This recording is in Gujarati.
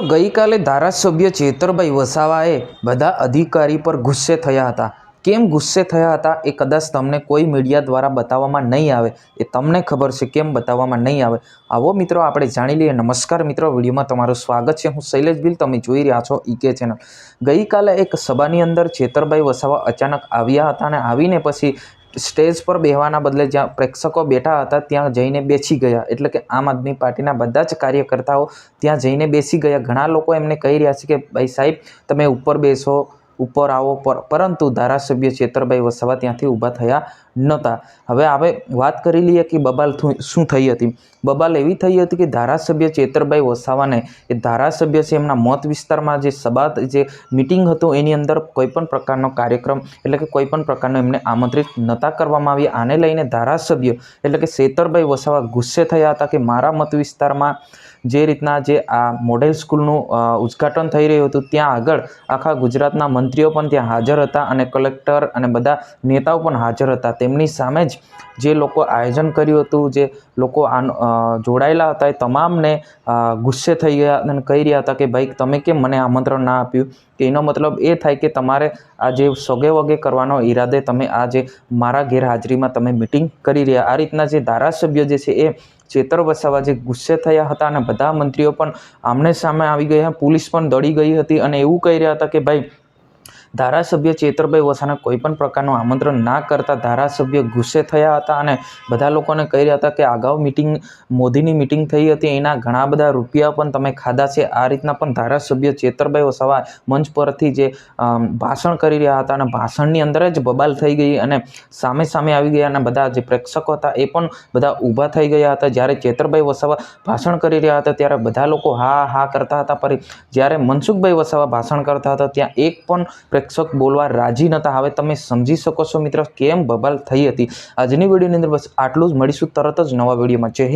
ગઈકાલે ધારાસભ્ય ચેતરભાઈ વસાવાએ બધા અધિકારી પર ગુસ્સે થયા હતા. કેમ ગુસ્સે થયા હતા એ કદાચ તમને કોઈ મીડિયા દ્વારા બતાવવામાં નહીં આવે. એ તમને ખબર છે કેમ બતાવવામાં નહીં આવે. આવો મિત્રો, આપણે જાણી લઈએ. નમસ્કાર મિત્રો, વિડીયોમાં તમારું સ્વાગત છે. હું શૈલેષ બિલ, તમે જોઈ રહ્યા છો ઈકે ચેનલ. ગઈકાલે એક સભાની અંદર ચેતરભાઈ વસાવા અચાનક આવ્યા હતા અને આવીને પછી સ્ટેજ પર બેહવાના બદલે જ્યાં પ્રેક્ષકો બેઠા હતા, ત્યાં જઈને બેસી ગયા. એટલે કે આમ આદમી પાર્ટીના બધા જ કાર્યકર્તાઓ ત્યાં જઈને બેસી ગયા. ઘણા લોકો એમને કહી રહ્યા છે કે, ભાઈ સાહેબ, તમે ઉપર બેસો ઉપર આવો પર, પરંતુ ધારાસભ્ય ચેતરભાઈ વસાવા ત્યાંથી ઊભા થયા નહોતા. હવે આપણે વાત કરી લઈએ કે બબાલ શું થઈ હતી? બબાલ એવી થઈ હતી કે ધારાસભ્ય ચેતરભાઈ વસાવાને, એ ધારાસભ્ય છે એમના મત વિસ્તારમાં જે સભા જે મિટિંગ હતું એની અંદર કોઈપણ પ્રકારનો કાર્યક્રમ એટલે કે કોઈપણ પ્રકારનો એમને આમંત્રિત નહોતા કરવામાં આવ્યા. આને લઈને ધારાસભ્ય એટલે કે શેતરભાઈ વસાવા ગુસ્સે થયા હતા કે મારા મત વિસ્તારમાં જે રીતના જે આ મોડેલ સ્કૂલનું ઉદ્ઘાટન થઈ રહ્યું હતું, ત્યાં આગળ આખા ગુજરાતના મંત્રીઓ પણ ત્યાં હાજર હતા અને કલેક્ટર અને બધા નેતાઓ પણ હાજર હતા. તેમની સામે જ જે લોકો આયોજન કર્યું હતું, જે લોકો જોડાયેલા હતા, એ તમામને ગુસ્સે થઈ ગયા અને કહી રહ્યા હતા કે, ભાઈ, તમે કેમ મને આમંત્રણ ના આપ્યું? કે એનો મતલબ એ થાય કે તમારે આ જે સોગે વગે કરવાનો ઈરાદે તમે આ જે મારા ગેરહાજરીમાં તમે મિટિંગ કરી રહ્યા. આ રીતના જે ધારાસભ્યો જે છે એ ચેતર વસાવા જે ગુસ્સે થયા હતા અને બધા મંત્રીઓ પણ આમને સામે આવી ગયા. પોલીસ પણ દોડી ગઈ હતી અને એવું કહી રહ્યા હતા કે, ભાઈ ધારાસભ્ય ચેતરભાઈ વસાને કોઈ પણ પ્રકારનું આમંત્રણ ના કરતા ધારાસભ્ય ગુસ્સે થયા હતા અને બધા લોકોને કહી રહ્યા હતા કે અગાઉ મિટિંગ, મોદીની મિટિંગ થઈ હતી, એના ઘણા બધા રૂપિયા પણ તમે ખાધા છે. આ રીતના પણ ધારાસભ્ય ચેતરભાઈ વસાવા મંચ પરથી જે ભાષણ કરી રહ્યા હતા અને ભાષણની અંદર જ બબાલ થઈ ગઈ અને સામે સામે આવી ગયા અને બધા જે પ્રેક્ષકો હતા એ પણ બધા ઊભા થઈ ગયા હતા. જ્યારે ચેતરભાઈ વસાવા ભાષણ કરી રહ્યા હતા ત્યારે બધા લોકો હા હા કરતા હતા. પર જ્યારે મનસુખભાઈ વસાવા ભાષણ કરતા હતા, ત્યાં એક પણ પ્રેક્ષક બોલવા રાજી નહોતા. હવે તમે સમજી શકો છો મિત્રો કેમ બબાલ થઈ હતી. આજની વિડીયોની અંદર બસ આટલું જ. મળીશું તરત જ નવા વિડીયોમાં. જય